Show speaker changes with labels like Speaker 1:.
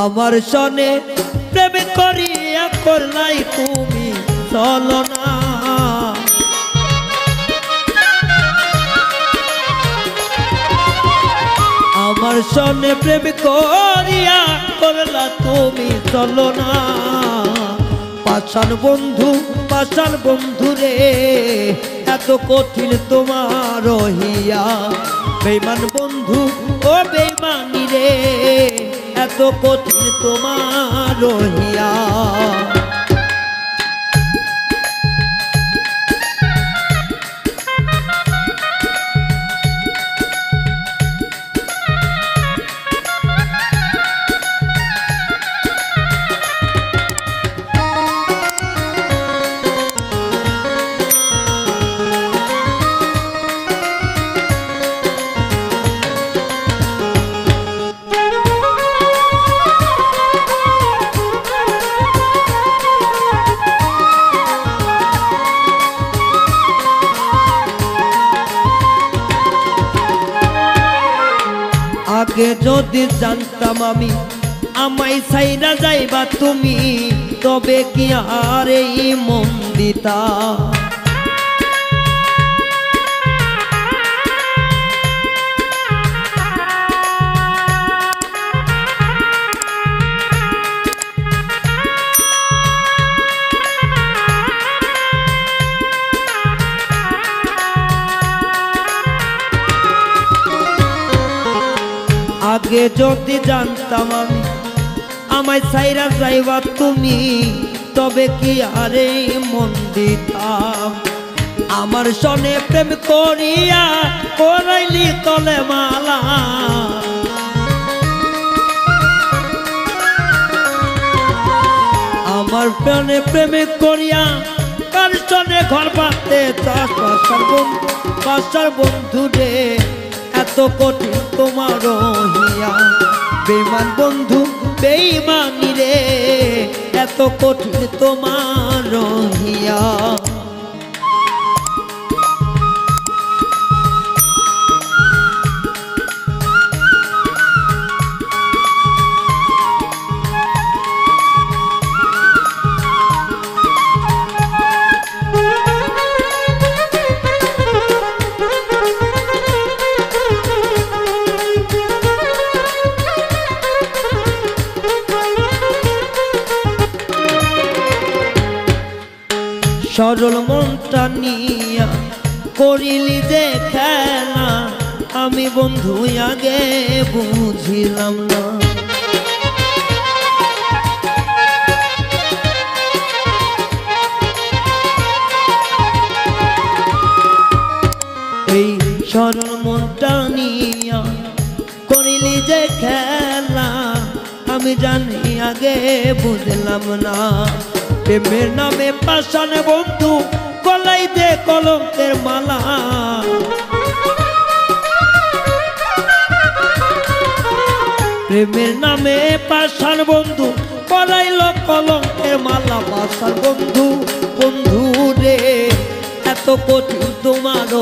Speaker 1: আমার সনে প্রেম করিয়া করলাই তুমি, চলো না। আমার সনে প্রেম করিয়া করলা তুমি, চলো না। পাশান বন্ধু পাশান বন্ধু রে, এত কঠিন তোমার হিয়া বেমান বন্ধু ও বেমানি রে এত কঠিন তোমার হিয়া আগে যদি জানতাম আমি আমায় সাইরা যাইবা তুমি তবে কি আর এই মন দিতা? আগে যদি জানতাম আমি, আমায় সাইরা যাইবা তুমি, তবে কি আরে মন দিতাম? আমার সনে প্রেম করিয়া করাইলি তলে মালা। আমার প্রাণে প্রেমে করিয়া কার সনে ঘর পাতে চাষ বন্ধু বাসার বন্ধু রে। এত কঠিন তোমার হিয়া বেমান বন্ধু বেইমানি রে এত কঠিন তোমার হিয়া সরল মনটা নিয়া করিলি যে খেলা আমি বন্ধু, আগে বুঝিলাম না। এই সরল মনটা নিয়া করিলি যে খেলা, আমি জানি আগে বুঝলাম না। প্রেমের নামে পাশানে বন্ধু গলাই দে কলঙ্কের মালা। প্রেমের নামে পাশান বন্ধু করাইল কলঙ্কের মালা। পাশান বন্ধু বন্ধু রে এত কঠিন তোমার